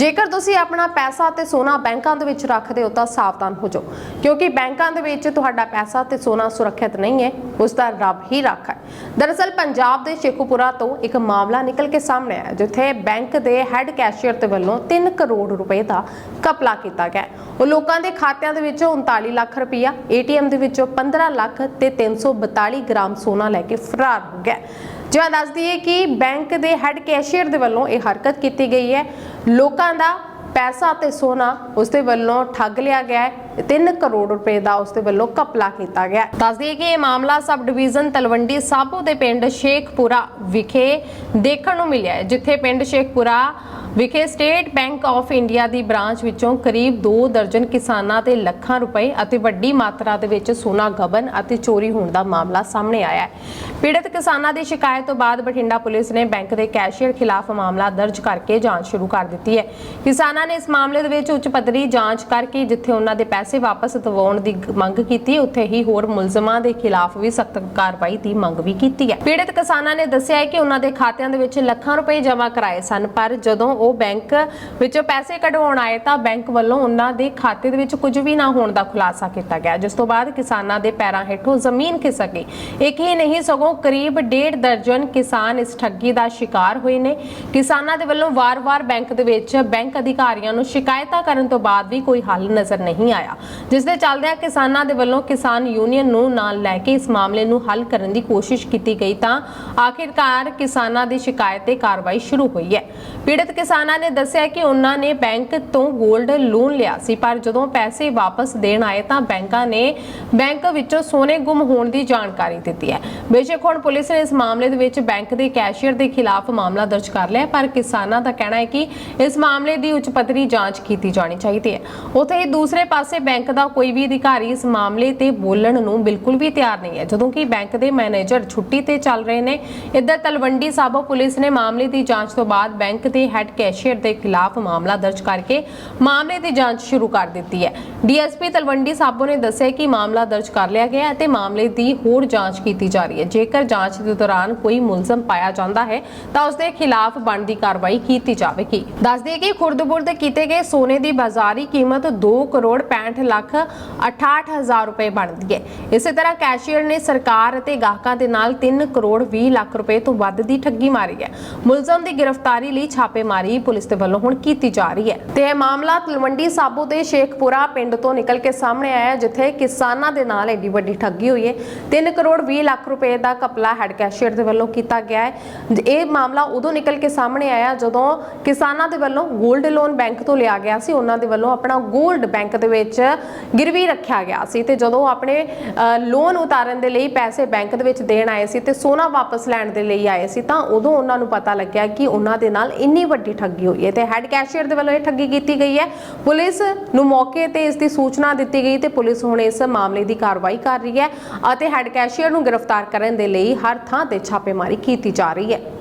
ਜੇਕਰ ਤੁਸੀਂ ਆਪਣਾ ਪੈਸਾ ਤੇ ਸੋਨਾ ਬੈਂਕਾਂ ਦੇ ਵਿੱਚ ਰੱਖਦੇ ਹੋ ਤਾਂ ਸਾਵਧਾਨ ਹੋ ਜਾਓ, ਕਿਉਂਕਿ ਬੈਂਕਾਂ ਦੇ ਵਿੱਚ ਤੁਹਾਡਾ ਪੈਸਾ ਤੇ ਸੋਨਾ ਸੁਰੱਖਿਅਤ ਨਹੀਂ ਹੈ, ਉਸ ਦਾ ਰੱਬ ਹੀ ਰਾਖਾ ਹੈ ਦਰਅਸਲ, ਪੰਜਾਬ ਦੇ ਸ਼ੇਖੂਪੁਰਾ ਤੋਂ ਇੱਕ ਮਾਮਲਾ ਨਿਕਲ ਕੇ ਸਾਹਮਣੇ ਆਇਆ, ਜਿੱਥੇ ਬੈਂਕ ਦੇ ਹੈੱਡ ਕੈਸ਼ੀਅਰ ਦੇ ਵੱਲੋਂ 3 ਕਰੋੜ ਰੁਪਏ ਦਾ ਕਪਲਾ ਕੀਤਾ ਗਿਆ ਉਹ ਲੋਕਾਂ ਦੇ ਖਾਤਿਆਂ ਦੇ ਵਿੱਚੋਂ 39 ਲੱਖ ਰੁਪਇਆ ਏਟੀਐਮ ਦੇ ਵਿੱਚੋਂ 15 ਲੱਖ ਤੇ 342 ਗ੍ਰਾਮ ਸੋਨਾ ਲੈ ਕੇ ਫਰਾਰ ਹੋ ਗਿਆ ਹੈ। ਜਿਵੇਂ ਦੱਸਦੀ ਹੈ ਕਿ ਬੈਂਕ ਦੇ ਹੈੱਡ ਕੈਸ਼ੀਅਰ ਦੇ ਵੱਲੋਂ ਇਹ ਹਰਕਤ ਕੀਤੀ ਗਈ ਹੈ ਲੋਕਾਂ ਦਾ ਪੈਸਾ ਤੇ ਸੋਨਾ ਉਸ ਦੇ ਵੱਲੋਂ ਠੱਗ ਲਿਆ ਗਿਆ ਹੈ। 3 ਕਰੋੜ ਰੁਪਏ ਦਾ ਉਸ ਦੇ ਵੱਲੋਂ ਕਪਲਾ ਕੀਤਾ ਗਿਆ ਹੈ। ਦੱਸ ਦਈਏ ਕਿ ਇਹ ਮਾਮਲਾ ਸਬ ਡਿਵੀਜ਼ਨ ਤਲਵੰਡੀ ਸਾਬੋ ਦੇ ਪਿੰਡ ਸ਼ੇਖਪੁਰਾ ਵਿਖੇ ਦੇਖਣ ਨੂੰ ਮਿਲਿਆ ਹੈ, ਜਿੱਥੇ ਪਿੰਡ ਸ਼ੇਖਪੁਰਾ ਵਿਖੇ ਸਟੇਟ ਬੈਂਕ ਆਫ ਇੰਡੀਆ ਦੀ ਬ੍ਰਾਂਚ ਵਿੱਚੋਂ ਕਰੀਬ 2 ਦਰਜਨ ਕਿਸਾਨਾਂ ਤੇ ਲੱਖਾਂ ਰੁਪਏ ਅਤੇ ਵੱਡੀ ਮਾਤਰਾ ਦੇ ਵਿੱਚ ਸੋਨਾ ਗਬਨ ਅਤੇ ਚੋਰੀ ਹੋਣ ਦਾ ਮਾਮਲਾ ਸਾਹਮਣੇ ਆਇਆ ਹੈ ਪੀੜਤ ਕਿਸਾਨਾਂ ਦੀ ਸ਼ਿਕਾਇਤ ਤੋਂ ਬਾਅਦ ਬਠਿੰਡਾ ਪੁਲਿਸ ਨੇ ਬੈਂਕ ਦੇ ਕੈਸ਼ੀਅਰ ਖਿਲਾਫ ਮਾਮਲਾ ਦਰਜ ਕਰਕੇ ਜਾਂਚ ਸ਼ੁਰੂ ਕਰ ਦਿੱਤੀ ਹੈ ਕਿਸਾਨਾਂ ਨੇ ਇਸ ਮਾਮਲੇ ਦੇ ਵਿੱਚ ਉੱਚ ਪੱਧਰੀ ਜਾਂਚ ਕਰਕੇ ਜਿੱਥੇ ਉਹਨਾਂ ਦੇ ਪੈਸੇ ਵਾਪਸ ਦਿਵਾਉਣ ਦੀ ਮੰਗ ਕੀਤੀ, ਉੱਥੇ ਹੀ ਹੋਰ ਮੁਲਜ਼ਮਾਂ ਦੇ ਖਿਲਾਫ ਵੀ ਸਖਤ ਕਾਰਵਾਈ ਦੀ ਮੰਗ ਵੀ ਕੀਤੀ ਹੈ। ਪੀੜਤ ਕਿਸਾਨਾਂ ਨੇ ਦੱਸਿਆ ਹੈ ਕਿ ਉਹਨਾਂ ਦੇ ਖਾਤਿਆਂ ਦੇ ਵਿੱਚ ਲੱਖਾਂ ਰੁਪਏ ਜਮ੍ਹਾਂ ਕਰਾਏ ਸਨ, ਪਰ ਜਦੋਂ ਉਹ ਬੈਂਕ ਵਿੱਚੋਂ ਪੈਸੇ ਕਢਵਾਉਣ ਆਏ ਤਾਂ ਬੈਂਕ ਵੱਲੋਂ ਉਹਨਾਂ ਦੇ ਖਾਤੇ ਦੇ ਵਿੱਚ ਕੁਝ ਵੀ ਨਾ ਹੋਣ ਦਾ ਖੁਲਾਸਾ ਕੀਤਾ ਗਿਆ। ਜਿਸ ਤੋਂ ਬਾਅਦ ਕਿਸਾਨਾਂ ਦੇ ਪੈਰਾਂ ਹੇਠੋਂ ਜ਼ਮੀਨ ਖਿਸਕ ਗਈ। ਇੱਕ ਹੀ ਨਹੀਂ, ਸਗੋਂ ਕਰੀਬ ਡੇਢ ਦਰਜਨ ਕਿਸਾਨ ਇਸ ਠੱਗੀ ਦਾ ਸ਼ਿਕਾਰ ਹੋਏ ਨੇ। ਕਿਸਾਨਾਂ ਦੇ ਵੱਲੋਂ ਵਾਰ-ਵਾਰ ਬੈਂਕ ਦੇ ਵਿੱਚ ਬੈਂਕ ਅਧਿਕਾਰੀਆਂ ਨੂੰ ਸ਼ਿਕਾਇਤਾਂ ਕਰਨ ਤੋਂ ਬਾਅਦ ਵੀ ਕੋਈ ਹੱਲ ਨਜ਼ਰ ਨਹੀਂ ਆਇਆ। ਜਿਸ ਦੇ ਚੱਲਦਿਆਂ ਕਿਸਾਨਾਂ ਦੇ ਵੱਲੋਂ ਕਿਸਾਨ ਯੂਨੀਅਨ ਨੂੰ ਨਾਲ ਲੈ ਕੇ ਇਸ ਮਾਮਲੇ ਨੂੰ ਹੱਲ ਕਰਨ ਦੀ ਕੋਸ਼ਿਸ਼ ਕੀਤੀ ਗਈ ਤਾਂ ਆਖਿਰਕਾਰ ਕਿਸਾਨਾਂ ਦੀ ਸ਼ਿਕਾਇਤ ਤੇ ਕਾਰਵਾਈ ਸ਼ੁਰੂ ਹੋਈ ਹੈ। ਪੀੜਤ ਕਿਸਾਨਾਂ ਨੇ ਦੱਸਿਆ ਕਿ ਉਹਨਾਂ ਨੇ ਬੈਂਕ ਤੋਂ 골ਡ ਲੋਨ ਲਿਆ ਸੀ, ਪਰ ਜਦੋਂ ਪੈਸੇ ਵਾਪਸ ਦੇਣ ਆਏ ਤਾਂ ਬੈਂਕਾਂ ਨੇ ਬੈਂਕ ਵਿੱਚੋਂ ਸੋਨੇ ਗੁੰਮ ਹੋਣ ਦੀ ਜਾਣਕਾਰੀ ਦਿੱਤੀ ਹੈ। ਬੇਸ਼ੱਕ ਹੁਣ ਪੁਲਿਸ ਨੇ ਇਸ ਮਾਮਲੇ ਦੇ ਵਿੱਚ ਬੈਂਕ ਦੇ ਕੈਸ਼ੀਅਰ ਦੇ ਖਿਲਾਫ ਮਾਮਲਾ ਦਰਜ ਕਰ ਲਿਆ ਪਰ ਕਿਸਾਨਾਂ ਦਾ ਕਹਿਣਾ ਹੈ ਕਿ ਇਸ ਮਾਮਲੇ ਦੀ ਉੱਚ ਪੱਧਰੀ ਜਾਂਚ ਕੀਤੀ ਜਾਣੀ ਚਾਹੀਦੀ ਹੈ। ਉੱਥੇ ਹੀ ਦੂਸਰੇ ਪਾਸੇ ਬੈਂਕ ਦਾ ਕੋਈ ਵੀ ਅਧਿਕਾਰੀ ਇਸ ਮਾਮਲੇ ਤੇ ਬੋਲਣ ਨੂੰ ਬਿਲਕੁਲ ਵੀ ਤਿਆਰ ਨਹੀਂ ਹੈ। ਜਦੋਂ ਕਿ ਬੈਂਕ ਦੇ ਮੈਨੇਜਰ ਛੁੱਟੀ ਤੇ ਚੱਲ ਰਹੇ ਨੇ, ਇੱਧਰ ਤਲਵੰਡੀ ਸਾਬੋ ਪੁਲਿਸ ਨੇ ਮਾਮਲੇ ਦੀ ਜਾਂਚ ਤੋਂ ਬਾਅਦ ਬੈਂਕ ਦੇ ਹੈੱਡ ਕੈਸ਼ੀਅਰ ਦੇ ਖਿਲਾਫ ਮਾਮਲਾ ਦਰਜ ਕਰਕੇ ਮਾਮਲੇ ਦੀ ਜਾਂਚ ਸ਼ੁਰੂ ਕਰ ਦਿੱਤੀ ਹੈ। ਡੀਐਸਪੀ ਤਲਵੰਡੀ ਸਾਬੋ ਨੇ ਦੱਸਿਆ ਕਿ ਮਾਮਲਾ ਦਰਜ ਕਰ ਲਿਆ ਗਿਆ ਹੈ ਅਤੇ ਮਾਮਲੇ ਦੀ ਹੋਰ ਜਾਂਚ ਕੀਤੀ ਜਾ ਰਹੀ ਹੈ। ਜੇਕਰ ਜਾਂਚ ਦੇ ਦੌਰਾਨ ਕੋਈ ਮੁਲਜ਼ਮ ਪਾਇਆ ਜਾਂਦਾ ਹੈ, ਤਾਂ ਉਸ ਦੇ ਖਿਲਾਫ ਬਣਦੀ ਕਾਰਵਾਈ ਕੀਤੀ ਜਾਵੇਗੀ। ਦੱਸ ਦਈਏ ਕਿ ਖੁਰਦਬੁਰਦ ਕੀਤੇ ਗਏ ਸੋਨੇ ਦੀ ਬਾਜ਼ਾਰੀ ਕੀਮਤ 2 ਕਰੋੜ 65 ਲੱਖ 68 ਹਜ਼ਾਰ ਰੁਪਏ ਬਣਦੀ ਹੈ ਇਸੇ ਤਰ੍ਹਾਂ ਕੈਸ਼ੀਅਰ ਨੇ ਸਰਕਾਰ ਅਤੇ ਗਾਹਕਾਂ ਦੇ ਨਾਲ 3 ਕਰੋੜ 20 ਲੱਖ ਰੁਪਏ ਤੋਂ ਵੱਧ ਦੀ ਠੱਗੀ ਮਾਰੀ ਹੈ। ਮੁਲਜ਼ਮ ਦੀ ਗ੍ਰਿਫਤਾਰੀ ਲਈ ਛਾਪੇਮਾਰੀ ਪੁਲਿਸ ਦੇ ਵੱਲੋਂ ਹੁਣ ਕੀਤੀ ਜਾ ਰਹੀ ਹੈ। ਤੇ ਇਹ ਮਾਮਲਾ ਤਲਵੰਡੀ ਸਾਬੋ ਦੇ ਸ਼ੇਖਪੁਰਾ ਪਿੰਡ ਤੋਂ ਨਿਕਲ ਕੇ ਸਾਹਮਣੇ ਆਇਆ ਜਿੱਥੇ ਕਿਸਾਨਾਂ ਦੇ ਨਾਲ ਏਡੀ ਵੱਡੀ ਠੱਗੀ ਹੋਈ ਹੈ। 3 ਕਰੋੜ 20 ਲੱਖ ਰੁਪਏ ਦਾ ਕਪਲਾ ਹੈਡ ਕੈਸ਼ੀਅਰ ਦੇ ਵੱਲੋਂ ਕੀਤਾ ਗਿਆ ਹੈ। ਇਹ ਮਾਮਲਾ ਉਦੋਂ ਨਿਕਲ ਕੇ ਸਾਹਮਣੇ ਆਇਆ ਜਦੋਂ ਕਿਸਾਨਾਂ ਦੇ ਵੱਲੋਂ 골ਡ ਲੋਨ ਬੈਂਕ ਤੋਂ ਲਿਆ ਗਿਆ ਸੀ। ਉਹਨਾਂ ਦੇ ਵੱਲੋਂ ਆਪਣਾ 골ਡ ਬੈਂਕ ਦੇ ਵਿੱਚ ਗਿਰਵੀ ਰੱਖਿਆ ਗਿਆ ਸੀ ਤੇ ਜਦੋਂ ਆਪਣੇ ਲੋਨ ਉਤਾਰਨ ਦੇ ਲਈ ਪੈਸੇ ਬੈਂਕ ਦੇ ਵਿੱਚ ਦੇਣ ਆਏ ਸੀ ਤੇ ਸੋਨਾ ਵਾਪਸ ਲੈਣ ਦੇ ਲਈ ਆਏ ਸੀ ਤਾਂ ਉਦੋਂ ਉਹਨਾਂ ਨੂੰ ਪਤਾ ਲੱਗਿਆ ਕਿ ਉਹਨਾਂ ਦੇ ਨਾਲ ਇੰਨੀ ਵੱਡੀ ਠੱਗੀ ਹੋਈ ਹੈ ਤੇ ਹੈਡ ਕੈਸ਼ੀਅਰ ਦੇ ਵੱਲੋਂ ਇਹ ਠੱਗੀ ਕੀਤੀ ਗਈ ਹੈ। ਪੁਲਿਸ ਨੂੰ ਮੌਕੇ ਤੇ ਇਸ ਦੀ ਸੂਚਨਾ ਦਿੱਤੀ ਗਈ ਤੇ ਪੁਲਿਸ ਹੁਣ ਇਸ ਮਾਮਲੇ ਦੀ ਕਾਰਵਾਈ ਕਰ ਰਹੀ ਹੈ ਅਤੇ ਹੈਡ ਕੈਸ਼ੀਅਰ ਨੂੰ ਗ੍ਰਿਫਤਾਰ ਕਰਨ ਦੇ ਲਈ ਹਰ ਥਾਂ ਤੇ ਛਾਪੇਮਾਰੀ ਕੀਤੀ ਜਾ ਰਹੀ ਹੈ।